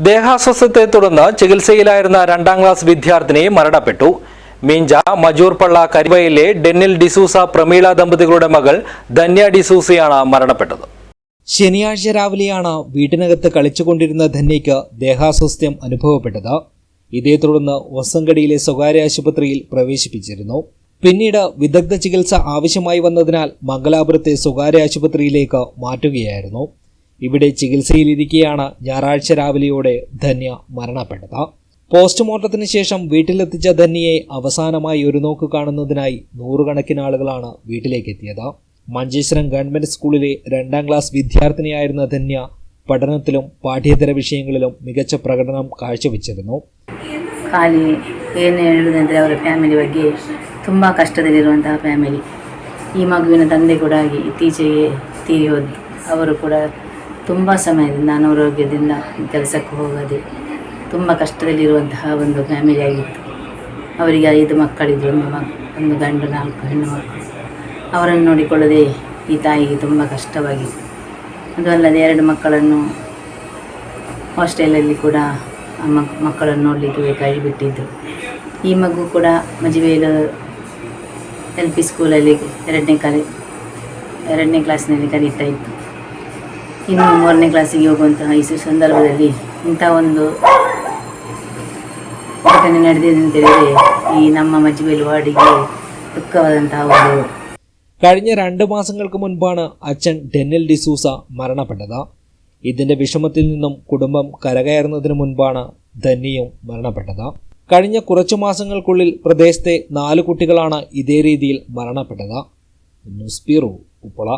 ദേഹാസ്വസ്ഥത്തെ തുടർന്ന് ചികിത്സയിലായിരുന്ന രണ്ടാം ക്ലാസ് വിദ്യാർത്ഥിനി മരണപ്പെട്ടു. മീഞ്ച മജൂർപള്ള കരിവയിലെ ഡെന്നിൽ ഡിസൂസ പ്രമീള ദമ്പതികളുടെ മകൾ ധന്യ ഡിസൂസയാണ് മരണപ്പെട്ടത്. ശനിയാഴ്ച രാവിലെയാണ് വീട്ടിനകത്ത് കളിച്ചുകൊണ്ടിരുന്ന ധന്യയ്ക്ക് ദേഹാസ്വാസ്ഥ്യം അനുഭവപ്പെട്ടത്. ഇതേ തുടർന്ന് ഒസങ്കടിയിലെ സ്വകാര്യ ആശുപത്രിയിൽ പ്രവേശിപ്പിച്ചിരുന്നു. പിന്നീട് വിദഗ്ധ ചികിത്സ ആവശ്യമായി വന്നതിനാൽ മംഗലാപുരത്തെ സ്വകാര്യ ആശുപത്രിയിലേക്ക് മാറ്റുകയായിരുന്നു. ഇവിടെ ചികിത്സയിലിരിക്കെയാണ് ഞായറാഴ്ച രാവിലെയോടെ ധന്യ മരണപ്പെട്ടത് പോസ്റ്റ്മോർട്ടത്തിന് ശേഷം വീട്ടിലെത്തിച്ച ധന്യയെ അവസാനമായി ഒരു നോക്ക് കാണുന്നതിനായി നൂറുകണക്കിന് ആളുകളാണ് വീട്ടിലേക്കെത്തിയത് മഞ്ചേശ്വരം ഗവൺമെന്റ് സ്കൂളിലെ രണ്ടാം ക്ലാസ് വിദ്യാർത്ഥിനിയായിരുന്ന ധന്യ പഠനത്തിലും പാഠ്യേതര വിഷയങ്ങളിലും മികച്ച പ്രകടനം കാഴ്ചവെച്ചിരുന്നു ಖಾಲಿ ಏನು ಹೇಳುವುದಂದರೆ ಅವರ ಫ್ಯಾಮಿಲಿ ಬಗ್ಗೆ ತುಂಬ ಕಷ್ಟದಲ್ಲಿರುವಂತಹ ಫ್ಯಾಮಿಲಿ ಈ ಮಗುವಿನ ತಂದೆ ಕೂಡ ಹಾಗೆ ಇತ್ತೀಚೆಗೆ ತೀರಿ ಹೋದ್ರು ಅವರು ಕೂಡ ತುಂಬ ಸಮಯದಿಂದ ಅನಾರೋಗ್ಯದಿಂದ ಕೆಲಸಕ್ಕೆ ಹೋಗದೆ ತುಂಬ ಕಷ್ಟದಲ್ಲಿರುವಂತಹ ಒಂದು ಫ್ಯಾಮಿಲಿ ಆಗಿತ್ತು. ಅವರಿಗೆ ಐದು ಮಕ್ಕಳಿದ್ದರು ಒಂದು ಒಂದು ಗಂಡು, ನಾಲ್ಕು ಹೆಣ್ಣು ಮಕ್ಕಳು. ಅವರನ್ನು ನೋಡಿಕೊಳ್ಳದೆ ಈ ತಾಯಿಗೆ ತುಂಬ ಕಷ್ಟವಾಗಿತ್ತು. ಅದು ಅಲ್ಲದೆ ಎರಡು ಮಕ್ಕಳನ್ನು ಹಾಸ್ಟೆಲಲ್ಲಿ ಕೂಡ ಮಕ್, ಮಕ್ಕಳನ್ನು ನೋಡಲಿಕ್ಕೆ ಬೇಕಾಗಿ ಈ ಮಗು ಕೂಡ ಮಜಿವೇಲ ಎಲ್ ಪಿ ಸ್ಕೂಲಲ್ಲಿ ಎರಡನೇ ಕಲಿ, ಎರಡನೇ ಕ್ಲಾಸ್ನಲ್ಲಿ ಕಲಿತಾ ಇತ್ತು. ಇನ್ನು ಮೂರನೇ ಕ್ಲಾಸಿಗೆ ಹೋಗುವಂತಹ ಈ ಸು- ಸಂದರ್ಭದಲ್ಲಿ ಇಂಥ ಒಂದು ಘಟನೆ ನಡೆದಿದೆ ಅಂತ ಹೇಳಿದರೆ ಈ ನಮ್ಮ ಮಜುವೇಲು ವಾರ್ಡಿಗೆ ದುಃಖವಾದಂತಹ ಒಂದು കഴിഞ്ഞ രണ്ട് മാസങ്ങൾക്ക് മുൻപാണ് അച്ഛൻ ഡെന്നിൽ ഡിസൂസ മരണപ്പെട്ടത് ഇതിന്റെ വിഷമത്തിൽ നിന്നും കുടുംബം കരകയറുന്നതിന് മുൻപാണ് ധന്യയും മരണപ്പെട്ടത് കഴിഞ്ഞ കുറച്ചു മാസങ്ങൾക്കുള്ളിൽ പ്രദേശത്തെ നാല് കുട്ടികളാണ് ഇതേ രീതിയിൽ മരണപ്പെട്ടത് ന്യൂസ് ബ്യൂറോ ഉപ്പള